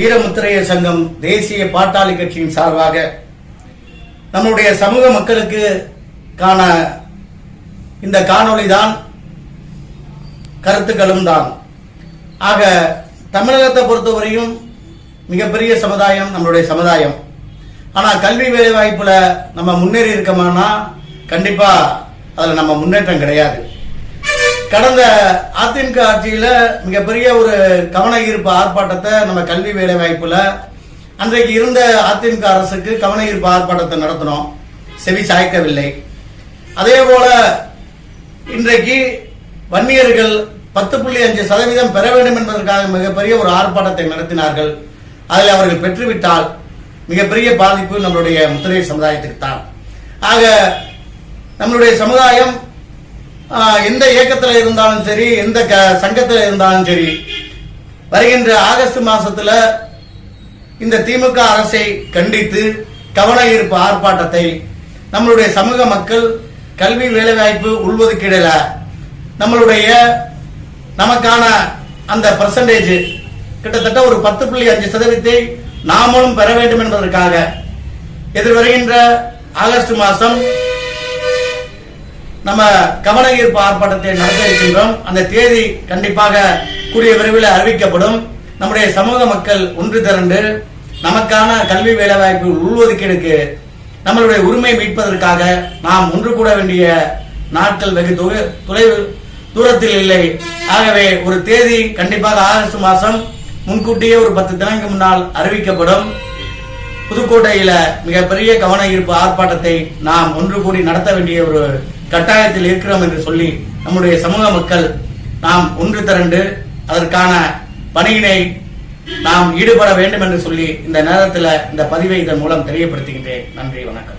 வீரமுத்திரைய சங்கம் தேசிய பாட்டாளி கட்சியின் சார்பாக நம்முடைய சமூக மக்களுக்கு காண இந்த காணொளி தான் கருத்துக்களும் தான். ஆக தமிழகத்தை பொறுத்தவரையும் மிகப்பெரிய சமுதாயம் நம்மளுடைய சமுதாயம். ஆனால் கல்வி வேலை வாய்ப்பில் நம்ம முன்னேறி இருக்கோம்னா கண்டிப்பாக அதில் நம்ம முன்னேற்றம் கிடையாது. கடந்த அதிமுக ஆட்சியில மிகப்பெரிய ஒரு கவன ஈர்ப்பு ஆர்ப்பாட்டத்தை நம்ம கல்வி வேலை வாய்ப்புல அன்றைக்கு இருந்த அதிமுக அரசுக்கு கவன ஈர்ப்பு ஆர்ப்பாட்டத்தை நடத்தினோம். செவி சாய்க்கவில்லை. அதே போல இன்றைக்கு வன்னியர்கள் பத்து புள்ளி அஞ்சு சதவீதம் பெற வேண்டும் என்பதற்காக மிகப்பெரிய ஒரு ஆர்ப்பாட்டத்தை நடத்தினார்கள். அதில் அவர்கள் பெற்றுவிட்டால் மிகப்பெரிய பாதிப்பு நம்மளுடைய முத்திரை சமுதாயத்திற்கு தான். ஆக நம்மளுடைய சமுதாயம் எந்த இயக்கத்தில் இருந்தாலும் சரி எந்த க- சங்கத்தில் இருந்தாலும் சரி வருகின்ற ஆகஸ்ட் மாசத்துல இந்த திமுக அரசை கண்டித்து கவன ஈர்ப்பு ஆர்ப்பாட்டத்தை நம்மளுடைய சமூக மக்கள் கல்வி வேலைவாய்ப்பு உள்ஒதுக்கீடுல நம்மளுடைய நமக்கான அந்த பர்சன்டேஜ் கிட்டத்தட்ட ஒரு பத்து புள்ளி அஞ்சு சதவீதத்தை நாமளும் பெற வேண்டும் என்பதற்காக எதிர்வருகின்ற ஆகஸ்ட் மாதம் நம்ம கவன ஈர்ப்பு ஆர்ப்பாட்டத்தை நடத்த இருக்கின்றோம். அந்த தேதி கண்டிப்பாக கூடிய விரைவில் அறிவிக்கப்படும். நம்முடைய சமூக மக்கள் ஒன்று திரண்டு நமக்கான கல்வி வேலைவாய்ப்பு உள்ஒதுக்கீடுக்கு நம்மளுடைய உரிமை மீட்பதற்காக நாம் ஒன்று கூட வேண்டிய நாட்கள் வெகு தொலைவு தூரத்தில் இல்லை. ஆகவே ஒரு தேதி கண்டிப்பாக ஆகஸ்ட் மாதம் முன்கூட்டியே ஒரு பத்து தினங்களுக்கு முன்னால் அறிவிக்கப்படும். புதுக்கோட்டையில மிகப்பெரிய கவன ஈர்ப்பு ஆர்ப்பாட்டத்தை நாம் ஒன்று கூடி நடத்த வேண்டிய ஒரு கட்டாயத்தில் இருக்கிறோம் என்று சொல்லி நம்முடைய சமூக மக்கள் நாம் ஒன்று திரண்டு அதற்கான பணியினை நாம் ஈடுபட வேண்டும் என்று சொல்லி இந்த நேரத்தில் இந்த பதிவை இதன் மூலம் தெரியப்படுத்துகின்றேன். நன்றி வணக்கம்.